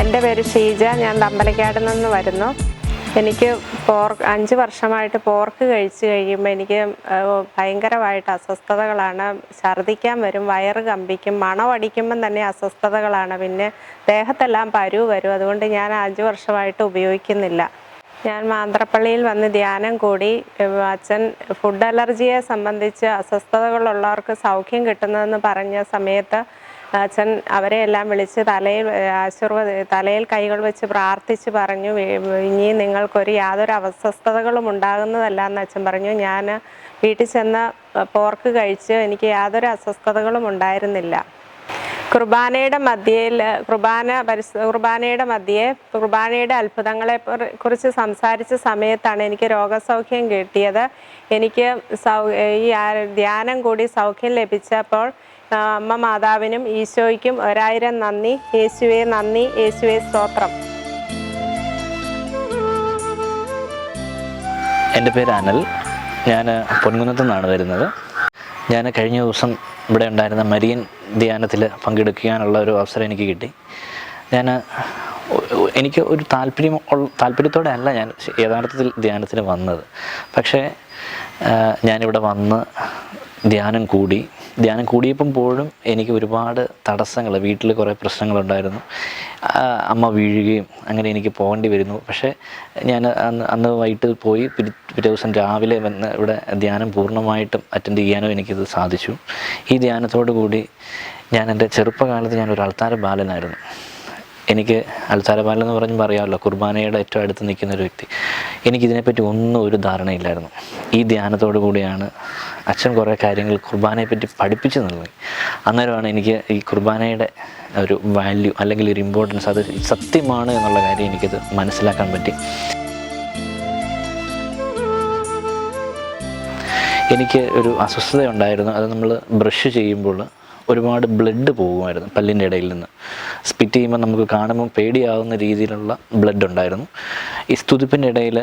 എന്റെ പേര് ഷീജ ഞാൻ തമ്പലക്കാട് നിന്ന് വരുന്നു. എനിക്ക് പോർക്ക് അഞ്ച് വർഷമായിട്ട് പോർക്ക് കഴിച്ച് കഴിയുമ്പോൾ എനിക്ക് ഭയങ്കരമായിട്ട് അസ്വസ്ഥതകളാണ്. ഛർദ്ദിക്കാൻ വരും വയറ് കമ്പിക്കും മണമടിക്കുമ്പം തന്നെ അസ്വസ്ഥതകളാണ്. പിന്നെ ദേഹത്തെല്ലാം പരു വരും. അതുകൊണ്ട് ഞാൻ അഞ്ച് വർഷമായിട്ട് ഉപയോഗിക്കുന്നില്ല. ഞാൻ മാന്ത്രപ്പള്ളിയിൽ വന്ന് ധ്യാനം കൂടി. അച്ഛൻ ഫുഡ് അലർജിയെ സംബന്ധിച്ച് അസ്വസ്ഥതകളുള്ളവർക്ക് സൗഖ്യം കിട്ടുന്നതെന്ന് പറഞ്ഞ സമയത്ത് അച്ഛൻ അവരെ എല്ലാം വിളിച്ച് തലയിൽ ആശീർവദ തലയിൽ കൈകൾ വെച്ച് പ്രാർത്ഥിച്ച് പറഞ്ഞു "വേ- ഇനി നിങ്ങൾക്കൊരു യാതൊരു അവസ്വസ്ഥതകളും ഉണ്ടാകുന്നതല്ല എന്ന് അച്ഛൻ പറഞ്ഞു. ഞാൻ വീട്ടിൽ ചെന്ന് പോർക്ക് കഴിച്ച് എനിക്ക് യാതൊരു അസ്വസ്ഥതകളും ഉണ്ടായിരുന്നില്ല. കുർബാനയുടെ മധ്യയിൽ കുർബാന പരിസ കുർബാനയുടെ മധ്യേ കുർബാനയുടെ അത്ഭുതങ്ങളെ കുറിച്ച് സംസാരിച്ച സമയത്താണ് എനിക്ക് രോഗസൗഖ്യം കിട്ടിയത്. എനിക്ക് സൗ ഈ ധ്യാനം കൂടി സൗഖ്യം ലഭിച്ചപ്പോൾ അമ്മ മാതാവിനും ഈശോയ്ക്കും ഒരായിരം നന്ദി. യേശുവെ നന്ദി. യേശുവെ സ്തോത്രം. എന്റെ പേര് അനൽ. ഞാൻ പൊൻകുന്നത്തു നിന്നാണ് വരുന്നത്. ഞാൻ കഴിഞ്ഞ ദിവസം ഇവിടെ ഉണ്ടായിരുന്ന മരിയൻ ധ്യാനത്തിൽ പങ്കെടുക്കാനുള്ള ഒരു അവസരം എനിക്ക് കിട്ടി. ഞാൻ എനിക്ക് ഒരു താല്പര്യം താല്പര്യത്തോടെ അല്ല ഞാൻ യഥാർത്ഥത്തിൽ ധ്യാനത്തിന് വന്നത്. പക്ഷേ ഞാനിവിടെ വന്ന് ധ്യാനം കൂടി. ധ്യാനം കൂടിയപ്പം പോഴും എനിക്ക് ഒരുപാട് തടസ്സങ്ങൾ വീട്ടിൽ കുറേ പ്രശ്നങ്ങളുണ്ടായിരുന്നു. അമ്മ വീഴുകയും അങ്ങനെ എനിക്ക് പോകേണ്ടി വരുന്നു. പക്ഷേ ഞാൻ അന്ന് അന്ന് വൈകിട്ട് പോയി പിറ്റേ ദിവസം രാവിലെ വന്ന് ഇവിടെ ധ്യാനം പൂർണമായിട്ടും അറ്റൻഡ് ചെയ്യാനും എനിക്കിത് സാധിച്ചു. ഈ ധ്യാനത്തോടു കൂടി ഞാൻ എന്റെ ചെറുപ്പകാലത്ത് ഞാൻ ഒരു അൾത്താര ബാലനായിരുന്നു. എനിക്ക് അൽത്താരപാലം എന്ന് പറഞ്ഞ് പറയാമല്ലോ കുർബാനയുടെ ഏറ്റവും അടുത്ത് നിൽക്കുന്ന ഒരു വ്യക്തി. എനിക്കിതിനെപ്പറ്റി ഒന്നും ഒരു ധാരണയില്ലായിരുന്നു. ഈ ധ്യാനത്തോടു കൂടിയാണ് അച്ഛൻ കുറേ കാര്യങ്ങൾ കുർബാനയെപ്പറ്റി പഠിപ്പിച്ചു നൽകി അന്നേരമാണ് എനിക്ക് ഈ കുർബാനയുടെ ഒരു വാല്യൂ അല്ലെങ്കിൽ ഒരു ഇമ്പോർട്ടൻസ് അത് സത്യമാണ് എന്നുള്ള കാര്യം എനിക്കത് മനസ്സിലാക്കാൻ പറ്റി. എനിക്ക് ഒരു അസ്വസ്ഥത ഉണ്ടായിരുന്നു അത് നമ്മൾ ബ്രഷ് ചെയ്യുമ്പോൾ ഒരുപാട് ബ്ലഡ് പോകുമായിരുന്നു പല്ലിന്റെ ഇടയിൽ നിന്ന്. സ്പിറ്റ് ചെയ്യുമ്പോൾ നമുക്ക് കാണുമ്പോൾ പേടിയാവുന്ന രീതിയിലുള്ള ബ്ലഡ് ഉണ്ടായിരുന്നു. ഈ സ്തുതിപ്പിന്റെ ഇടയിൽ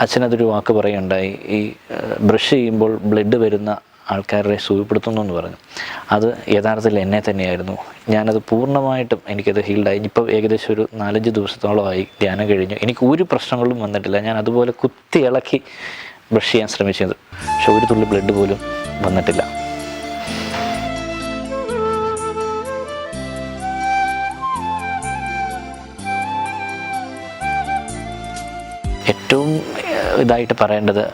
അച്ഛനതൊരു വാക്ക് പറയുണ്ടായി ഈ ബ്രഷ് ചെയ്യുമ്പോൾ ബ്ലഡ് വരുന്ന ആൾക്കാരെ സുഖപ്പെടുത്തുന്നു എന്ന് പറഞ്ഞു. അത് യഥാർത്ഥത്തിൽ എന്നെ തന്നെയായിരുന്നു. ഞാനത് പൂർണമായിട്ടും എനിക്കത് ഹീൽഡായി ഇപ്പോൾ ഏകദേശം ഒരു നാലഞ്ച് ദിവസത്തോളമായി ധ്യാനം കഴിഞ്ഞു. എനിക്ക് ഒരു പ്രശ്നങ്ങളും വന്നിട്ടില്ല. ഞാൻ അതുപോലെ കുത്തി ഇളക്കി ബ്രഷ് ചെയ്യാൻ ശ്രമിച്ചത്. പക്ഷെ ഒരു തുള്ളി ബ്ലഡ് പോലും വന്നിട്ടില്ല. ഏറ്റവും ഇതായിട്ട് പറയേണ്ടത്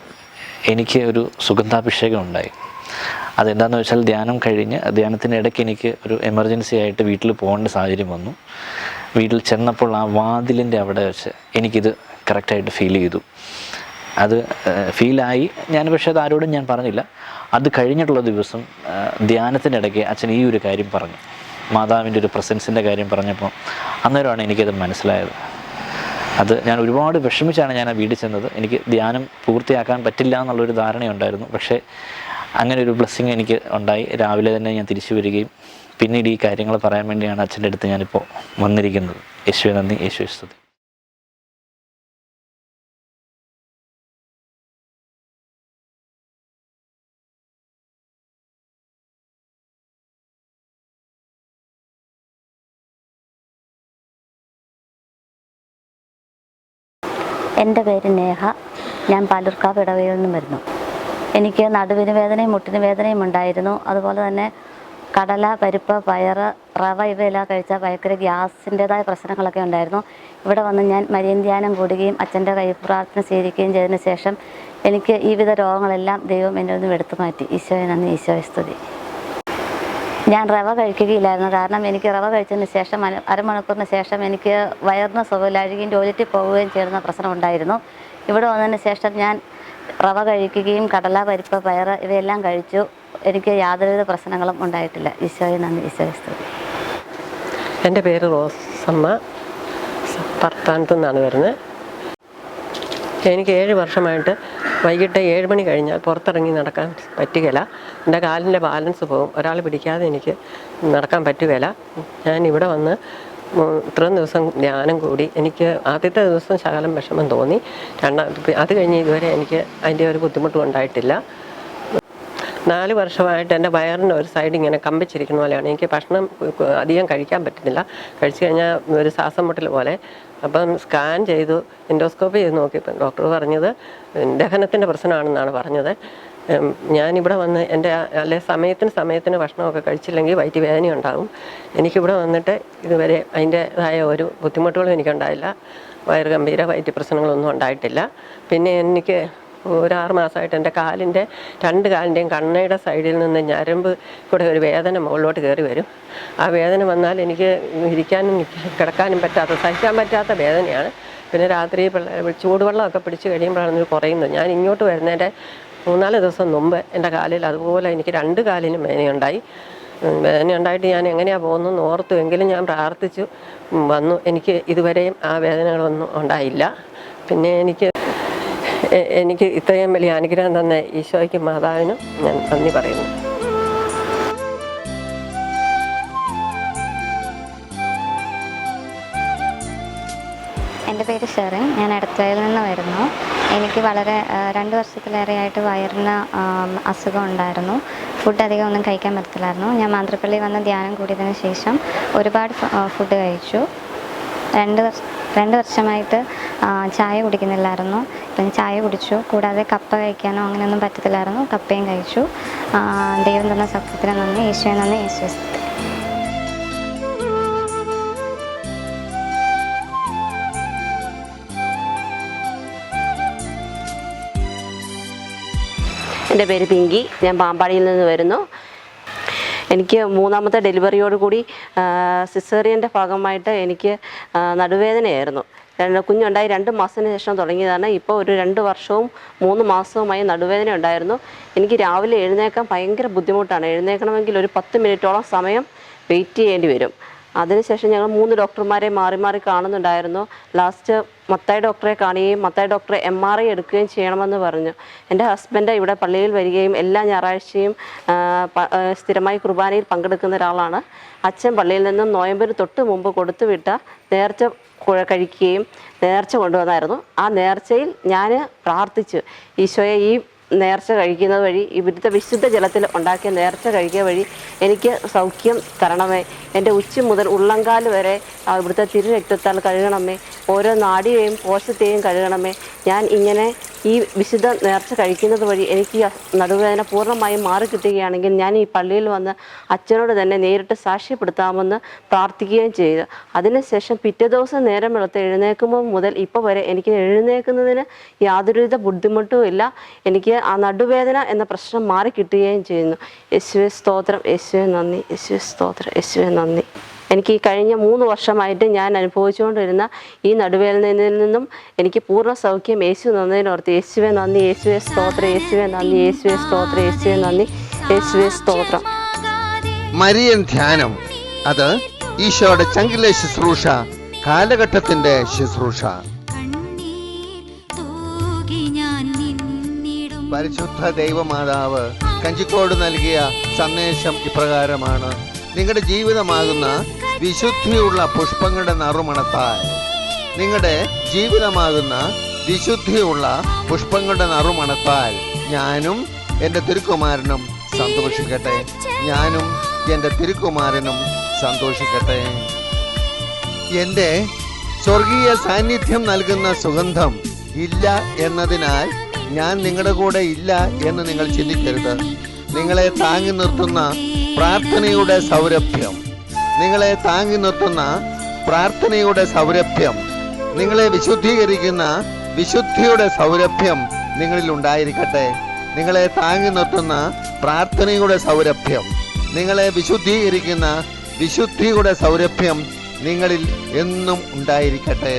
എനിക്ക് ഒരു സുഗന്ധാഭിഷേകം ഉണ്ടായി. അതെന്താണെന്ന് വെച്ചാൽ ധ്യാനം കഴിഞ്ഞ് ധ്യാനത്തിന്റെ ഇടയ്ക്ക് എനിക്ക് ഒരു എമർജൻസി ആയിട്ട് വീട്ടിൽ പോകേണ്ട സാഹചര്യം വന്നു. വീട്ടിൽ ചെന്നപ്പോൾ ആ വാതിലിന്റെ അവിടെ വെച്ച് എനിക്കിത് കറക്റ്റായിട്ട് ഫീൽ ചെയ്തു. അത് ഫീലായി ഞാൻ പക്ഷേ അത് ആരോടും ഞാൻ പറഞ്ഞില്ല. അത് കഴിഞ്ഞിട്ടുള്ള ദിവസം ധ്യാനത്തിന്റെ ഇടയ്ക്ക് അച്ഛൻ ഈ ഒരു കാര്യം പറഞ്ഞു. മാതാവിന്റെ ഒരു പ്രസൻസിന്റെ കാര്യം പറഞ്ഞപ്പോൾ അന്നേരമാണ് എനിക്കത് മനസ്സിലായത്. അത് ഞാൻ ഒരുപാട് വിഷമിച്ചാണ് ഞാൻ ആ വീട്ടിൽ ചെന്നത്. എനിക്ക് ധ്യാനം പൂർത്തിയാക്കാൻ പറ്റില്ല എന്നുള്ളൊരു ധാരണയുണ്ടായിരുന്നു. പക്ഷേ അങ്ങനെ ഒരു ബ്ലെസ്സിങ് എനിക്ക് ഉണ്ടായി. രാവിലെ തന്നെ ഞാൻ തിരിച്ചു വരികയും പിന്നീട് ഈ കാര്യങ്ങൾ പറയാൻ വേണ്ടിയാണ് അച്ഛന്റെ അടുത്ത് ഞാനിപ്പോൾ വന്നിരിക്കുന്നത്. യേശുവെ നന്ദി. യേശു എന്റെ പേര് നേഹ. ഞാൻ പാലൂർക്കാവ് ഇടവയിൽ നിന്നും വരുന്നു. എനിക്ക് നടുവിന് വേദനയും മുട്ടിന് വേദനയും ഉണ്ടായിരുന്നു. അതുപോലെ തന്നെ കടല പരിപ്പ് പയർ റവ ഇവയെല്ലാം കഴിച്ചാൽ ഭയങ്കര ഗ്യാസിന്റെതായ പ്രശ്നങ്ങളൊക്കെ ഉണ്ടായിരുന്നു. ഇവിടെ വന്ന് ഞാൻ മരിയന്ധ്യാനം കൂടുകയും അച്ഛന്റെ കൈ പ്രാർത്ഥന സ്വീകരിക്കുകയും ചെയ്തതിന് ശേഷം എനിക്ക് ഈ വിധ രോഗങ്ങളെല്ലാം ദൈവം എന്നിൽ നിന്നും എടുത്തു മാറ്റി ഈശോയെ നന്ദി ഈശോയെ സ്തുതി. ഞാൻ റവ കഴിക്കുകയില്ലായിരുന്നു. കാരണം എനിക്ക് റവ കഴിച്ചതിന് ശേഷം അര- അരമണിക്കൂറിന് ശേഷം എനിക്ക് വയറിന് സുഖമില്ല. അഴുകിയും ടോയ്ലറ്റിൽ പോവുകയും ചെയ്യുന്ന പ്രശ്നം ഉണ്ടായിരുന്നു. ഇവിടെ വന്നതിന് ശേഷം ഞാൻ റവ കഴിക്കുകയും കടല പരിപ്പ് പയറ് ഇവയെല്ലാം കഴിച്ചു. എനിക്ക് യാതൊരുവിധ പ്രശ്നങ്ങളും ഉണ്ടായിട്ടില്ല. ഈശോയെ നന്ദി. ഈശോയെ എന്റെ പേര് റോസമ്മ. ഭർത്താനത്തു നിന്നാണ് വരുന്നത്. എനിക്ക് ഏഴ് വർഷമായിട്ട് വൈകിട്ട് ഏഴ് മണി കഴിഞ്ഞാൽ പുറത്തിറങ്ങി നടക്കാൻ പറ്റുകയില്ല. എന്റെ കാലിന്റെ ബാലൻസ് പോകും. ഒരാൾ പിടിക്കാതെ എനിക്ക് നടക്കാൻ പറ്റുകയില്ല. ഞാൻ ഇവിടെ വന്ന് ഇത്രയും ദിവസം ധ്യാനം കൂടി. എനിക്ക് ആദ്യത്തെ ദിവസം ശകലം വിഷമം തോന്നി. രണ്ടാം അത് കഴിഞ്ഞ് ഇതുവരെ എനിക്ക് അതിന്റെ ഒരു ബുദ്ധിമുട്ടും ഉണ്ടായിട്ടില്ല. നാല് വർഷമായിട്ട് എന്റെ വയറിന്റെ ഒരു സൈഡ് ഇങ്ങനെ കമ്പിച്ചിരിക്കുന്ന പോലെയാണ്. എനിക്ക് ഭക്ഷണം അധികം കഴിക്കാൻ പറ്റുന്നില്ല. കഴിച്ചു കഴിഞ്ഞാൽ ഒരു ശ്വാസം മുട്ടൽ പോലെ. അപ്പം സ്കാൻ ചെയ്തു എൻഡോസ്കോപ്പി ചെയ്ത് നോക്കിയപ്പോൾ ഡോക്ടർ പറഞ്ഞത് ദഹനത്തിന്റെ പ്രശ്നമാണെന്നാണ് പറഞ്ഞത്. ഞാനിവിടെ വന്ന് എന്റെ അല്ലെ സമയത്തിന് സമയത്തിന് ഭക്ഷണമൊക്കെ കഴിച്ചില്ലെങ്കിൽ വയറ്റ് വേദന ഉണ്ടാകും. എനിക്കിവിടെ വന്നിട്ട് ഇതുവരെ അതിന്റെതായ ഒരു ബുദ്ധിമുട്ടുകളും എനിക്കുണ്ടായില്ല. വയറ് ഗംഭീര വയറ്റ് പ്രശ്നങ്ങളൊന്നും ഉണ്ടായിട്ടില്ല. പിന്നെ എനിക്ക് ഒരു ആറ് മാസമായിട്ട് എന്റെ കാലിന്റെ രണ്ട് കാലിന്റെയും കണ്ണയുടെ സൈഡിൽ നിന്ന് ഞരമ്പ് കൂടെ ഒരു വേദന മുകളിലോട്ട് കയറി വരും. ആ വേദന വന്നാൽ എനിക്ക് ഇരിക്കാനും കിടക്കാനും പറ്റാത്ത സഹിക്കാൻ പറ്റാത്ത വേദനയാണ്. പിന്നെ രാത്രി ചൂടുവെള്ളമൊക്കെ പിടിച്ച് കഴിയുമ്പോഴാണ് കുറയുന്നത്. ഞാൻ ഇങ്ങോട്ട് വരുന്നതിന്റെ മൂന്നാൽ ദിവസം മുമ്പ് എന്റെ കാലിൽ അതുപോലെ എനിക്ക് രണ്ട് കാലിനും വേദനയുണ്ടായി. വേദന ഉണ്ടായിട്ട് ഞാൻ എങ്ങനെയാണ് പോകുന്നതെന്ന് ഓർത്തു എങ്കിലും ഞാൻ പ്രാർത്ഥിച്ചു വന്നു. എനിക്ക് ഇതുവരെയും ആ വേദനകളൊന്നും ഉണ്ടായില്ല. പിന്നെ എനിക്ക് എനിക്ക് ഇത്രയും വലിയ അനുഗ്രഹം തന്ന ഈശോയ്ക്കും മാതാവിനും ഞാൻ നന്ദി പറയുന്നു. എന്റെ പേര് ഷെറിൻ. ഞാൻ അടുത്തയിൽ നിന്ന് വരുന്നു. എനിക്ക് വളരെ രണ്ട് വർഷത്തിലേറെയായിട്ട് വയറിന് അസുഖം ഉണ്ടായിരുന്നു. ഫുഡ് അധികം ഒന്നും കഴിക്കാൻ പറ്റത്തില്ലായിരുന്നു. ഞാൻ മാന്ത്രപ്പള്ളി വന്ന് ധ്യാനം കൂടിയതിന് ശേഷം ഒരുപാട് ഫുഡ് കഴിച്ചു. രണ്ട് വർഷ രണ്ട് വർഷമായിട്ട് ചായ കുടിക്കുന്നില്ലായിരുന്നു. പിന്നെ ചായ കുടിച്ചു. കൂടാതെ കപ്പ കഴിക്കാനോ അങ്ങനെയൊന്നും പറ്റത്തില്ലായിരുന്നു. കപ്പയും കഴിച്ചു. ദൈവം തന്ന സത്യത്തിന് നന്ദി. യേശുവെ നന്ദി. യേശു എന്റെ പേര് പിങ്കി. ഞാൻ പാമ്പാടിയിൽ നിന്ന് വരുന്നു. എനിക്ക് മൂന്നാമത്തെ ഡെലിവറിയോട് കൂടി സിസേറിയന്റെ ഭാഗമായിട്ട് എനിക്ക് നടുവേദനയായിരുന്നു. രണ്ട് കുഞ്ഞുണ്ടായി രണ്ട് മാസത്തിന് ശേഷം തുടങ്ങിയതാണ്. ഇപ്പോൾ ഒരു രണ്ട് വർഷവും മൂന്ന് മാസവുമായി നടുവേദന ഉണ്ടായിരുന്നു. എനിക്ക് രാവിലെ എഴുന്നേക്കാൻ ഭയങ്കര ബുദ്ധിമുട്ടാണ്. എഴുന്നേൽക്കണമെങ്കിൽ ഒരു പത്ത് മിനിറ്റോളം സമയം വെയിറ്റ് ചെയ്യേണ്ടി വരും. അതിനുശേഷം ഞങ്ങൾ മൂന്ന് ഡോക്ടർമാരെ മാറി മാറി കാണുന്നുണ്ടായിരുന്നു. ലാസ്റ്റ് മത്തായി ഡോക്ടറെ കാണുകയും മത്തായി ഡോക്ടറെ എം ആർ ഐ എടുക്കുകയും ചെയ്യണമെന്ന് പറഞ്ഞു. എന്റെ ഹസ്ബൻഡ് ഇവിടെ പള്ളിയിൽ വരികയും എല്ലാ ഞായറാഴ്ചയും സ്ഥിരമായി കുർബാനയിൽ പങ്കെടുക്കുന്ന ഒരാളാണ്. അച്ഛൻ പള്ളിയിൽ നിന്നും നോയമ്പിന് തൊട്ട് മുമ്പ് കൊടുത്തുവിട്ട നേർച്ച കുഴ കഴിക്കുകയും നേർച്ച കൊണ്ടുവന്നായിരുന്നു. ആ നേർച്ചയിൽ ഞാൻ പ്രാർത്ഥിച്ചു. ഈശോയെ ഈ നേർച്ച കഴിക്കുന്നത് വഴി ഇവിടുത്തെ വിശുദ്ധ ജലത്തിൽ ഉണ്ടാക്കിയ നേർച്ച കഴിക്കുക വഴി എനിക്ക് സൗഖ്യം തരണമേ. എന്റെ ഉച്ച മുതൽ ഉള്ളങ്കാൽ വരെ ഇവിടുത്തെ തിരുരക്തത്താൽ കഴുകണമേ. ഓരോ നാടിയെയും കോശത്തെയും കഴുകണമേ. ഞാൻ ഇങ്ങനെ ഈ വിശുദ്ധ നേർച്ച കഴിക്കുന്നത് വഴി എനിക്ക് നടുവേദന പൂർണമായും മാറിക്കിട്ടുകയാണെങ്കിൽ ഞാൻ ഈ പള്ളിയിൽ വന്ന് അച്ഛനോട് തന്നെ നേരിട്ട് സാക്ഷ്യപ്പെടുത്താമെന്ന് പ്രാർത്ഥിക്കുകയും ചെയ്തു. അതിനുശേഷം പിറ്റേ ദിവസം നേരം വെളുത്ത് എഴുന്നേൽക്കുമ്പോൾ മുതൽ ഇപ്പോൾ വരെ എനിക്ക് എഴുന്നേൽക്കുന്നതിന് യാതൊരുവിധ ബുദ്ധിമുട്ടുമില്ല എനിക്ക് ആ നടുവേദന എന്ന പ്രശ്നം മാറിക്കിട്ടുകയും ചെയ്യുന്നു. യേശുവെ സ്തോത്രം. യേശുവെ നന്ദി. യേശുവെ സ്തോത്രം. യേശുവെ നന്ദി. എനിക്ക് ഈ കഴിഞ്ഞ മൂന്ന് വർഷമായിട്ട് ഞാൻ അനുഭവിച്ചുകൊണ്ടിരുന്ന ഈ നടുവേദനയിൽ നിന്നും എനിക്ക് പൂർണ സൗഖ്യം യേശു നന്ദിനോർത്ത് യേശുവെ നന്ദി യേശുവെ സ്തോത്രം യേശുവെ നന്ദി യേശുവെ സ്തോത്രം യേശുവെ നന്ദി യേശുവെ സ്തോത്രം. മരിയൻ ധ്യാനം. അത് ഈശോയുടെ ചങ്കിലെ ശുശ്രൂഷ കാലഘട്ടത്തിന്റെ ശുശ്രൂഷ. പരിശുദ്ധ ദൈവമാതാവ് കഞ്ചിക്കോട് നൽകിയ സന്ദേശം ഇപ്രകാരമാണ്. നിങ്ങളുടെ ജീവിതമാകുന്ന വിശുദ്ധിയുള്ള പുഷ്പങ്ങളുടെ നറുമണത്താൽ. നിങ്ങളുടെ ജീവിതമാകുന്ന വിശുദ്ധിയുള്ള പുഷ്പങ്ങളുടെ നറുമണത്താൽ ഞാനും എന്റെ തിരുക്കുമാരനും സന്തോഷിക്കട്ടെ. ഞാനും എന്റെ തിരുക്കുമാരനും സന്തോഷിക്കട്ടെ. എന്റെ സ്വർഗീയ സാന്നിധ്യം നൽകുന്ന സുഗന്ധം ഇല്ല എന്നതിനാൽ ഞാൻ നിങ്ങളുടെ കൂടെ ഇല്ല എന്ന് നിങ്ങൾ ചിന്തിക്കരുത്. നിങ്ങളെ താങ്ങി നിർത്തുന്ന പ്രാർത്ഥനയുടെ സൗരഭ്യം. നിങ്ങളെ താങ്ങി നിർത്തുന്ന പ്രാർത്ഥനയുടെ സൗരഭ്യം. നിങ്ങളെ വിശുദ്ധീകരിക്കുന്ന വിശുദ്ധിയുടെ സൗരഭ്യം നിങ്ങളിൽ ഉണ്ടായിരിക്കട്ടെ. നിങ്ങളെ താങ്ങി നിർത്തുന്ന പ്രാർത്ഥനയുടെ സൗരഭ്യം. നിങ്ങളെ വിശുദ്ധീകരിക്കുന്ന വിശുദ്ധിയുടെ സൗരഭ്യം നിങ്ങളിൽ എന്നും ഉണ്ടായിരിക്കട്ടെ.